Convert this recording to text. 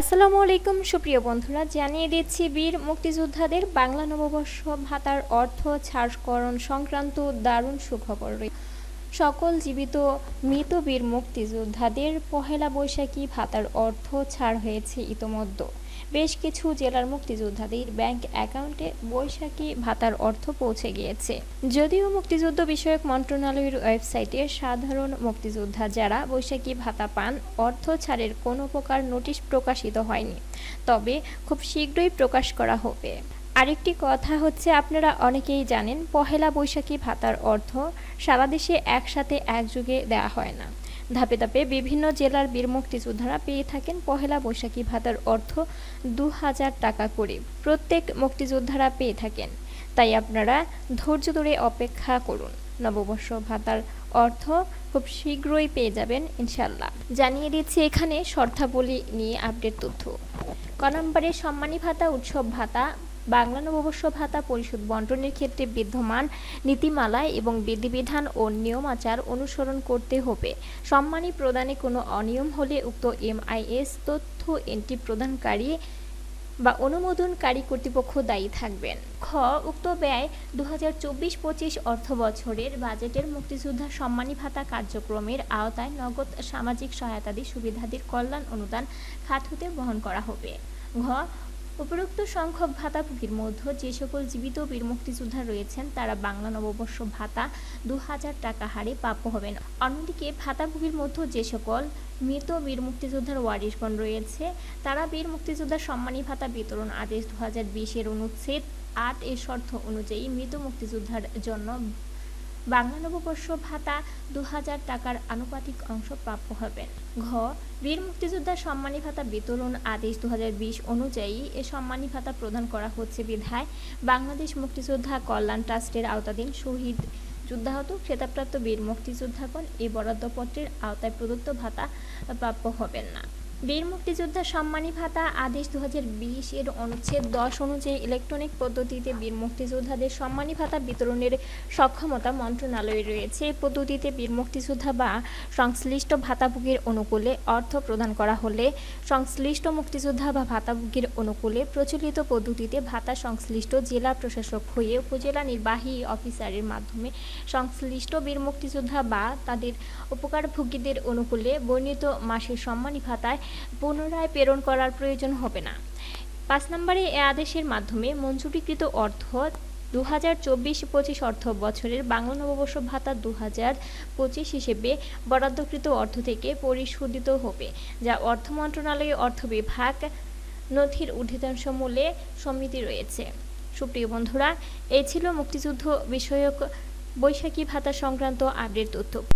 আসসালামু আলাইকুম, সুপ্রিয় বন্ধুরা। জানিয়ে দিচ্ছি, বীর মুক্তিযোদ্ধাদের বাংলা নববর্ষ ভাতার অর্থ ছাড়করণ সংক্রান্ত দারুণ সুখবর সকল জীবিত মৃত বীর মুক্তিযোদ্ধাদের পহেলা বৈশাখী ভাতার অর্থ ছাড় হয়েছে ইতোমধ্যে। বেশ কিছু জেলার মুক্তিযোদ্ধাদের ব্যাংক অ্যাকাউন্টে বৈশাখী ভাতার অর্থ পৌঁছে গিয়েছে। যদিও মুক্তিযুদ্ধ বিষয়ক মন্ত্রণালয়ের ওয়েবসাইটে সাধারণ মুক্তিযোদ্ধা যারা বৈশাখী ভাতা পান, অর্থ ছাড়ের কোনো প্রকার নোটিশ প্রকাশিত হয়নি। তবে খুব শীঘ্রই প্রকাশ করা হবে। আরেকটি কথা হচ্ছে, আপনারা অনেকেই জানেন, পহেলা বৈশাখী ভাতার অর্থ সারা দেশে একসাথে একযোগে দেওয়া হয় না। ধাপে ধাপে বিভিন্ন জেলার বীর মুক্তিযোদ্ধারা পেয়ে থাকেন পহেলা বৈশাখী ভাতার অর্থ দু হাজার টাকা করে। প্রত্যেক মুক্তিযোদ্ধারা পেয়ে থাকেন। তাই আপনারা ধৈর্য ধরে অপেক্ষা করুন। নববর্ষ ভাতার অর্থ খুব শীঘ্রই পেয়ে যাবেন ইনশাল্লাহ জানিয়ে দিচ্ছি এখানে শর্তাবলী নিয়ে আপডেট তথ্য। ক নম্বরে সম্মানী ভাতা, উৎসব ভাতা বাংলা নববর্ষ ভাতা পরিশোধ বন্টনের ক্ষেত্রে বিদ্যমান নীতিমালা এবং বিধিবিধান ও নিয়মাচার অনুসরণ করতে হবে। সম্মানী প্রদানে কোনো অনিয়ম হলে উক্ত এমআইএস তথ্য এন্ট্রি প্রদানকারী বা অনুমোদনকারী কর্তৃপক্ষ দায়ী থাকবেন। খ, উক্ত ব্যয় দু হাজার চব্বিশ পঁচিশ অর্থ বছরের বাজেটের মুক্তিযোদ্ধা সম্মানী ভাতা কার্যক্রমের আওতায় নগদ সামাজিক সহায়তাদি সুবিধাদির কল্যাণ অনুদান খাত হতে বহন করা হবে। ঘ উপরোক্ত সংখ্যক ভাতাভোগীর মধ্যে যে সকল জীবিত বীর মুক্তিযোদ্ধা রয়েছেন, তারা বাংলা নববর্ষ ভাতা দু হাজার টাকা হারে প্রাপ্য হবেন। অন্যদিকে ভাতাভোগীর মধ্যে যে সকল মৃত বীর মুক্তিযোদ্ধার ওয়ারিশগণ রয়েছে, তারা বীর মুক্তিযোদ্ধার সম্মানী ভাতা বিতরণ আদেশ দু হাজার বিশের অনুচ্ছেদ আট এর শর্ত অনুযায়ী মৃত মুক্তিযোদ্ধার জন্য বাংলা নববর্ষ ভাতা দু হাজার টাকার আনুপাতিক অংশ প্রাপ্য হবেন। ঘ, বীর মুক্তিযোদ্ধা সম্মানী ভাতা বিতরণ আদেশ দু হাজার বিশ অনুযায়ী এ সম্মানী ভাতা প্রদান করা হচ্ছে বিধায় বাংলাদেশ মুক্তিযোদ্ধা কল্যাণ ট্রাস্টের আওতাধীন শহীদ যুদ্ধাহত খেতাবপ্রাপ্ত বীর মুক্তিযোদ্ধাগণ এই বরাদ্দপত্রের আওতায় প্রদত্ত ভাতা প্রাপ্য হবেন না। বীর মুক্তিযোদ্ধা সম্মানী ভাতা আদেশ দু হাজার বিশ এর অনুচ্ছেদ দশ অনুযায়ী ইলেকট্রনিক পদ্ধতিতে বীর মুক্তিযোদ্ধাদের সম্মানী ভাতা বিতরণের সক্ষমতা মন্ত্রণালয়ে রয়েছে। এই পদ্ধতিতে বীর মুক্তিযোদ্ধা বা সংশ্লিষ্ট ভাতাভোগীর অনুকূলে অর্থ প্রদান করা হলে সংশ্লিষ্ট মুক্তিযোদ্ধা বা ভাতাভোগীর অনুকূলে প্রচলিত পদ্ধতিতে ভাতা সংশ্লিষ্ট জেলা প্রশাসক হয়ে উপজেলা নির্বাহী অফিসারের মাধ্যমে সংশ্লিষ্ট বীর মুক্তিযোদ্ধা বা তাদের উপকারভোগীদের অনুকূলে বর্ণিত মাসের সম্মানী ভাতায় পুনরায় প্রেরণ করার প্রয়োজন হবে না। পাঁচ নম্বরে এ আদেশের মাধ্যমে মঞ্জুরিকৃত অর্থ দু হাজার চব্বিশ পঁচিশ অর্থ বছরের বাংলা নববর্ষ ভাতা দু হাজার পঁচিশ হিসেবে বরাদ্দকৃত অর্থ থেকে পরিশোধিত হবে, যা অর্থ মন্ত্রণালয়ের অর্থ বিভাগ নথির ঊর্ধ্বাংশ মূল্যে সমিতি রয়েছে। সুপ্রিয় বন্ধুরা, এই ছিল মুক্তিযুদ্ধ বিষয়ক বৈশাখী ভাতা সংক্রান্ত আপডেট তথ্য।